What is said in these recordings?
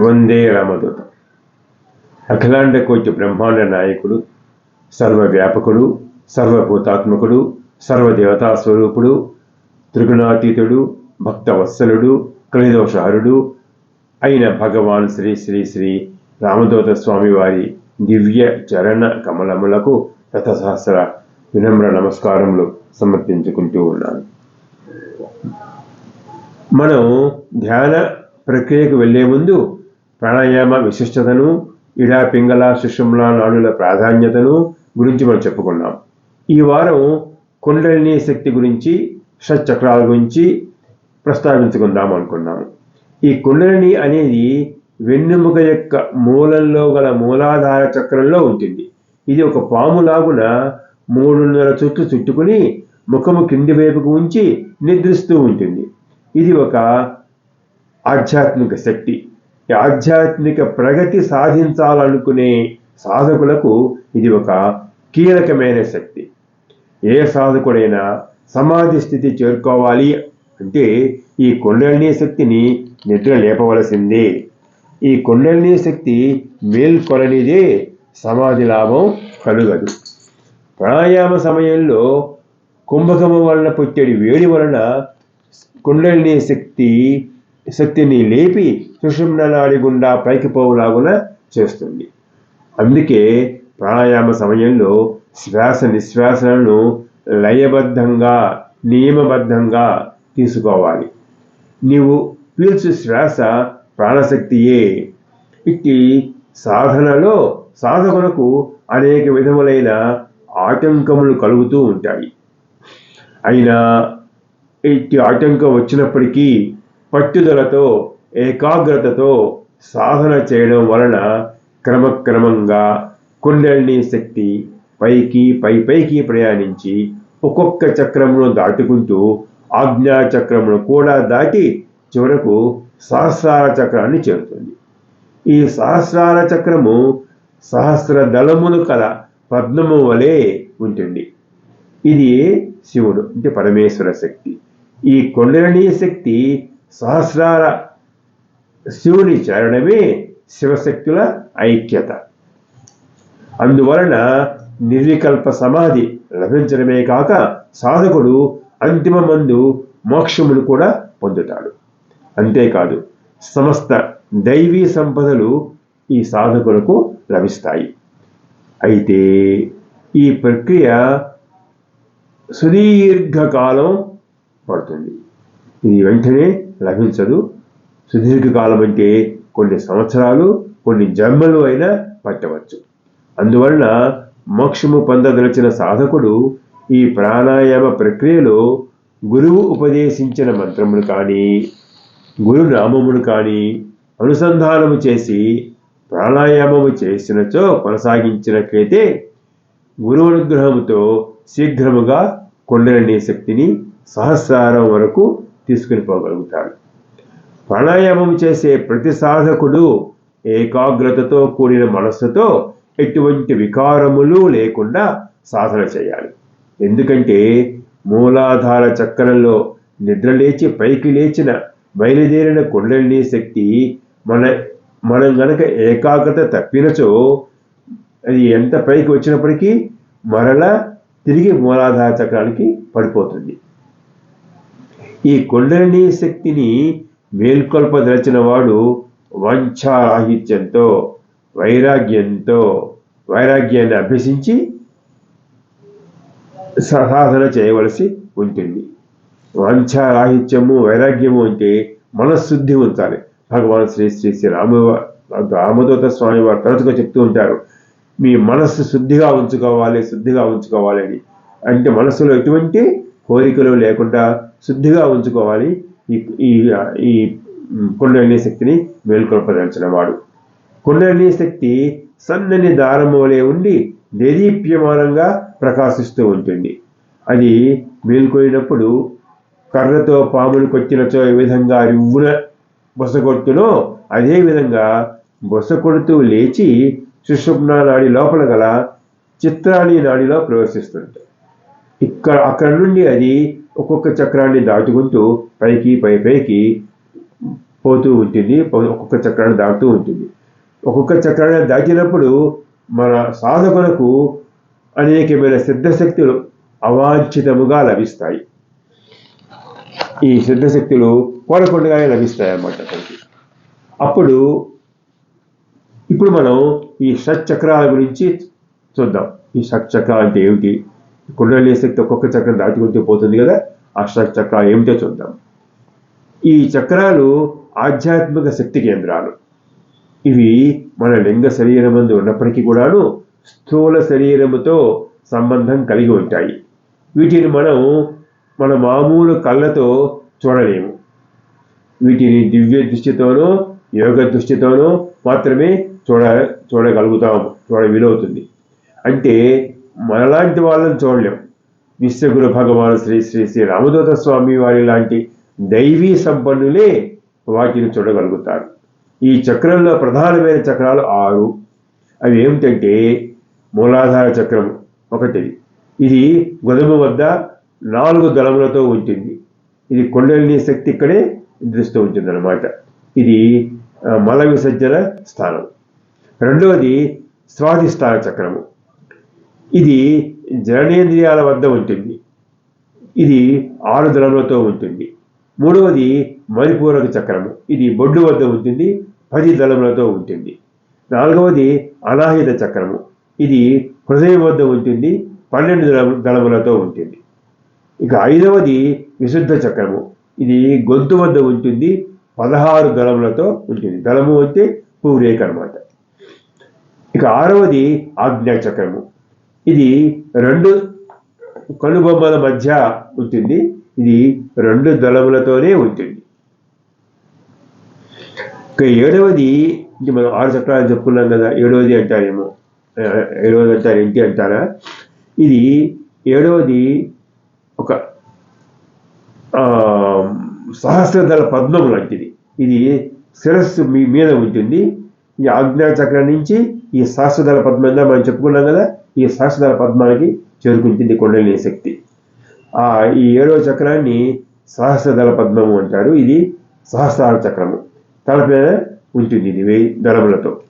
వందే రామదూత. అఖిలాండ కోటి బ్రహ్మాండ నాయకుడు సర్వవ్యాపకుడు సర్వభూతాత్మకుడు సర్వదేవతా స్వరూపుడు త్రిగుణాతీతుడు భక్తవత్సలుడు కలిదోషహరుడు అయిన భగవాన్ శ్రీ శ్రీ శ్రీ రామదూత స్వామి వారి దివ్య చరణ కమలములకు రథసహస్ర వినమ్ర నమస్కారములు సమర్పించుకుంటూ ఉన్నాను. మనం ధ్యాన ప్రక్రియకు వెళ్ళే ముందు ప్రాణాయామ విశిష్టతను ఇడా పింగళ సుషుమ్ల నాడుల ప్రాధాన్యతను గురించి మనం చెప్పుకున్నాం. ఈ వారం కుండలిని శక్తి గురించి షట్చక్రాల గురించి ప్రస్తావించుకుందాం అనుకున్నాము ఈ కుండలిని అనేది వెన్నెముక యొక్క మూలంలో గల మూలాధార చక్రంలో ఉంటుంది. ఇది ఒక పాములాగున మూడున్నర చుట్లు చుట్టుకుని ముఖము కింది వైపుకు ఉంచి నిద్రిస్తూ ఉంటుంది. ఇది ఒక ఆధ్యాత్మిక శక్తి. ఆధ్యాత్మిక ప్రగతి సాధించాలనుకునే సాధకులకు ఇది ఒక కీలకమైన శక్తి. ఏ సాధకుడైనా సమాధి స్థితి చేరుకోవాలి అంటే ఈ కుండలిని శక్తిని నిద్ర లేపవలసిందే. ఈ కుండలిని శక్తి మేల్కొననిదే సమాధి లాభం కలుగదు. ప్రాణాయామ సమయంలో కుంభకము వలన పుట్టేడి వేడి వలన కుండలిని శక్తి శక్తిని లేపి సుషుమ్న నాడి గుండా పైకి పోవులాగున చేస్తుంది. అందుకే ప్రాణాయామ సమయంలో శ్వాస నిశ్వాసలను లయబద్ధంగా నియమబద్ధంగా తీసుకోవాలి. నీవు పీల్చు శ్వాస ప్రాణశక్తియే. ఇట్టి సాధనలో సాధకులకు అనేక విధములైన ఆటంకములు కలుగుతూ ఉంటాయి. అయినా ఇట్టి ఆటంకం వచ్చినప్పటికీ పట్టుదలతో ఏకాగ్రతతో సాధన చేయడం వలన క్రమక్రమంగా కుండలిని శక్తి పైకి పై పైకి ప్రయాణించి ఒక్కొక్క చక్రమును దాటుకుంటూ ఆజ్ఞా చక్రమును కూడా దాటి చివరకు సహస్రార చక్రాన్ని చేరుతుంది. ఈ సహస్రార చక్రము సహస్ర దళములు కల పద్మము వలె ఉంటుంది. ఇది శివుడు అంటే పరమేశ్వర శక్తి. ఈ కొండలని శక్తి సహస్రార శివుని చేరడమే శివశక్తుల ఐక్యత. అందువలన నిర్వికల్ప సమాధి లభించడమే కాక సాధకుడు అంతిమ మందు మోక్షమును కూడా పొందుతాడు. అంతేకాదు సమస్త దైవీ సంపదలు ఈ సాధకులకు లభిస్తాయి. అయితే ఈ ప్రక్రియ సుదీర్ఘకాలం పడుతుంది. ఇది వెంటనే లభించదు. సుదీర్ఘకాలం అంటే కొన్ని సంవత్సరాలు కొన్ని జన్మలు అయినా పట్టవచ్చు. అందువలన మోక్షము పొందదలిచిన సాధకుడు ఈ ప్రాణాయామ ప్రక్రియలో గురువు ఉపదేశించిన మంత్రములు కానీ గురునామమును కానీ అనుసంధానము చేసి ప్రాణాయామము చేసినచో కొనసాగించినట్లయితే గురువు అనుగ్రహముతో శీఘ్రముగా కొండలనే శక్తిని సహస్రారం వరకు తీసుకుని పోగలుగుతాడు ప్రాణాయామం చేసే ప్రతి సాధకుడు ఏకాగ్రతతో కూడిన మనస్సుతో ఎటువంటి వికారములు లేకుండా సాధన చేయాలి. ఎందుకంటే మూలాధార చక్రంలో నిద్రలేచి పైకి లేచిన బయలుదేరిన కుండలిని శక్తి మన మనం గనక ఏకాగ్రత తప్పినచో అది ఎంత పైకి వచ్చినప్పటికీ మరలా తిరిగి మూలాధార చక్రానికి పడిపోతుంది. ఈ కుండలిని శక్తిని మేల్కొల్పదలచిన వాడు వంఛారాహిత్యంతో వైరాగ్యంతో వైరాగ్యాన్ని అభ్యసించి సాధన చేయవలసి ఉంటుంది. వాంఛారాహిత్యము వైరాగ్యము అంటే మనశుద్ధి ఉంచాలి. భగవాన్ శ్రీ శ్రీ శ్రీ రామ రామదూత స్వామి వారు తరచుగా చెప్తూ ఉంటారు మీ మనస్సు శుద్ధిగా ఉంచుకోవాలి శుద్ధిగా ఉంచుకోవాలి అని. అంటే మనస్సులో ఎటువంటి కోరికలు లేకుండా శుద్ధిగా ఉంచుకోవాలి. ఈ ఈ ఈ కుండలిని శక్తిని మేల్కొల్పదలిచిన వాడు. కుండలిని శక్తి సన్నని దారం వలె ఉండి దేదీప్యమానంగా ప్రకాశిస్తూ ఉంటుంది. అది మేల్కొనినప్పుడు కర్రతో పాములు కొట్టినచో ఏ విధంగా రివ్వున బొసగొట్టునో అదేవిధంగా బొసకొడుతూ లేచి సుషుప్న నాడి లోపల గల చిత్రాణి నాడిలో ప్రవేశిస్తుంది ఇక్కడ అక్కడ నుండి అది ఒక్కొక్క చక్రాన్ని దాటుకుంటూ పైకి పై పైకి పోతూ ఉంటుంది. ఒక్కొక్క చక్రాన్ని దాటుతూ ఉంటుంది. ఒక్కొక్క చక్రాన్ని దాటినప్పుడు మన సాధకులకు అనేకమైన సిద్ధశక్తులు అవాంఛితముగా లభిస్తాయి. ఈ సిద్ధశక్తులు కోరకుండగానే లభిస్తాయి అన్నమాట అతనికి అప్పుడు ఇప్పుడు మనం ఈ షట్చక్రాల గురించి చూద్దాం. ఈ షట్చక్రాలు అంటే ఏమిటి? కుండలి శక్తి ఒక్కొక్క చక్రం దాటుకుంటూ పోతుంది కదా? ఆ చక్రాలు ఏమిటో చూద్దాం. ఈ చక్రాలు ఆధ్యాత్మిక శక్తి కేంద్రాలు. ఇవి మన లింగ శరీరమందు ఉన్నప్పటికీ కూడాను స్థూల శరీరముతో సంబంధం కలిగి ఉంటాయి. వీటిని మనం మన మామూలు కళ్ళతో చూడలేము. వీటిని దివ్య దృష్టితోనో యోగ దృష్టితోనో మాత్రమే చూడ చూడగలుగుతాము చూడ వీలవుతుంది. అంటే మనలాంటి వాళ్ళని చూడలేం. విశ్వగురు భగవాన్ శ్రీ శ్రీ శ్రీ రామదూత స్వామి వారి లాంటి దైవీ సంపన్నులే వాటిని చూడగలుగుతారు. ఈ చక్రంలో ప్రధానమైన చక్రాలు ఆరు. అవి ఏమిటంటే మూలాధార చక్రం ఒకటి. ఇది గొదమ వద్ద నాలుగు దళములతో ఉంటుంది. ఇది కొండలిని శక్తి ఇక్కడే నిద్రిస్తూ ఉంటుంది అనమాట ఇది మల విసర్జన స్థానం. రెండవది స్వాధిష్టాన చక్రము. ఇది జననేంద్రియాల వద్ద ఉంటుంది. ఇది ఆరు దళములతో ఉంటుంది. మూడవది మణిపూరక చక్రము. ఇది బొడ్డు వద్ద ఉంటుంది పది దళములతో ఉంటుంది. నాలుగవది అనాహిత చక్రము. ఇది హృదయం వద్ద ఉంటుంది పన్నెండు దళములతో ఉంటుంది. ఇక ఐదవది విశుద్ధ చక్రము. ఇది గొంతు వద్ద ఉంటుంది పదహారు దళములతో ఉంటుంది. దళము అంటే పూరేక అనమాట ఇక ఆరవది ఆజ్ఞా చక్రము ఇది రెండు కనుబొమ్మల మధ్య ఉంటుంది. ఇది రెండు దళములతోనే ఉంటుంది. ఇక ఏడవది ఇది మనం ఆరు చక్రాలు చెప్పుకున్నాం కదా ఏడవది అంటారేమో. ఏడవది అంటారు ఏంటి అంటారా? ఇది ఏడవది ఒక సహస్రదళ పద్మం లాంటిది. ఇది శిరస్సు మీ మీద ఉంటుంది. ఈ ఆజ్ఞా చక్రం నుంచి ఈ సహస్రదళ పద్మం మనం చెప్పుకున్నాం కదా ఈ సహస్రదళ పద్మానికి చేరుకుంటుంది కొండలిని శక్తి. ఆ ఈ ఏడవ చక్రాన్ని సహస్రదళ పద్మము అంటారు. ఇది సహస్రార చక్రము. తలపైన ఉంటుంది ఇది వెయ్యి దళములతో.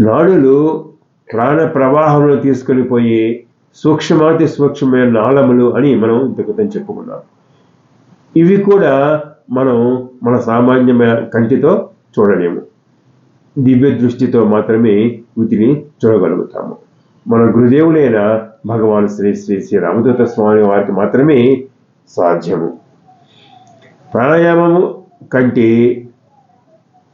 నాడులు ప్రాణ ప్రవాహంలో తీసుకొని పోయే సూక్ష్మాతి సూక్ష్మమైన నాళములు అని మనం ఇంతకుతం చెప్పుకున్నాం. ఇవి కూడా మనం మన సామాన్యమైన కంటితో చూడలేము. దివ్య దృష్టితో మాత్రమే వీటిని చూడగలుగుతాము. మన గురుదేవులైన భగవాన్ శ్రీ శ్రీ శ్రీ రామదూత స్వామి వారికి మాత్రమే సాధ్యము. ప్రాణాయామము కంటే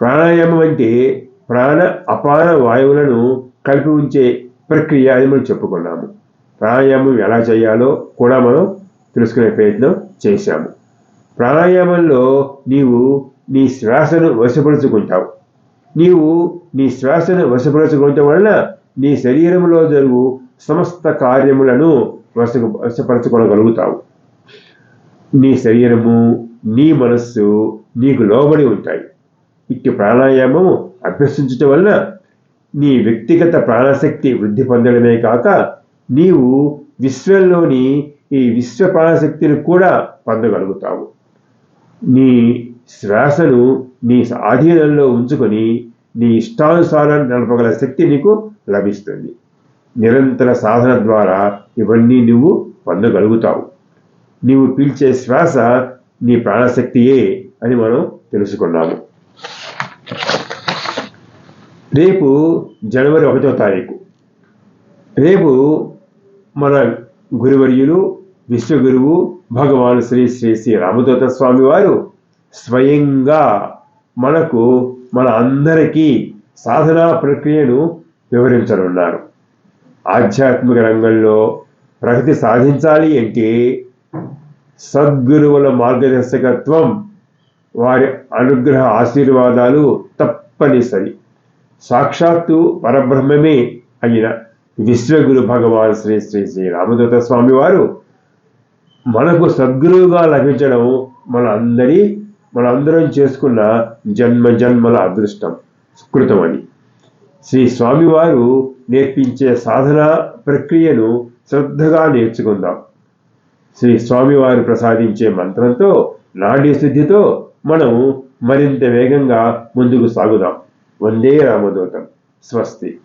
ప్రాణాయామం అంటే ప్రాణ అపాన వాయువులను కలిపి ఉంచే ప్రక్రియ అని మనం చెప్పుకున్నాము. ప్రాణాయామం ఎలా చేయాలో కూడా మనం తెలుసుకునే ప్రయత్నం చేశాము. ప్రాణాయామంలో నీవు నీ శ్వాసను వశపరుచుకుంటావు. నీవు నీ శ్వాసను వశపరచుకోవటం వలన నీ శరీరంలో జరుగు సమస్త కార్యములను వశ వశపరచుకోగలుగుతావు నీ శరీరము నీ మనస్సు నీకు లోబడి ఉంటాయి. ఇట్టి ప్రాణాయామము అభ్యసించటం వలన నీ వ్యక్తిగత ప్రాణశక్తి వృద్ధి పొందడమే కాక నీవు విశ్వంలోని ఈ విశ్వ ప్రాణశక్తిని కూడా పొందగలుగుతావు. నీ శ్వాసను నీ ఆధీనంలో ఉంచుకొని నీ ఇష్టానుసారం నడపగల శక్తి నీకు లభిస్తుంది. నిరంతర సాధన ద్వారా ఇవన్నీ నువ్వు పొందగలుగుతావు. నీవు పీల్చే శ్వాస నీ ప్రాణశక్తియే అని మనం తెలుసుకున్నాము. రేపు జనవరి ఒకటో తారీఖు. రేపు మన గురువర్యులు విశ్వగురువు భగవాన్ శ్రీ శ్రీ శ్రీ రామదూత స్వామి వారు స్వయంగా మనకు మన అందరికీ సాధనా ప్రక్రియను వివరించనున్నారు ఆధ్యాత్మిక రంగంలో ప్రగతి సాధించాలి అంటే సద్గురువుల మార్గదర్శకత్వం వారి అనుగ్రహ ఆశీర్వాదాలు తప్పనిసరి. సాక్షాత్తు పరబ్రహ్మమే అయిన విశ్వగురు భగవాన్ శ్రీ శ్రీ శ్రీ రామదూత స్వామి వారు మనకు సద్గురువుగా లభించడం మన అందరి మనందరం చేసుకున్న జన్మ జన్మల అదృష్టం సుకృతం అని శ్రీ స్వామివారు నేర్పించే సాధన ప్రక్రియను శ్రద్ధగా నేర్చుకుందాం. శ్రీ స్వామివారు ప్రసాదించే మంత్రంతో నాడీ శుద్ధితో మనం మరింత వేగంగా ముందుకు సాగుదాం. వందే రామదూతం. స్వస్తి.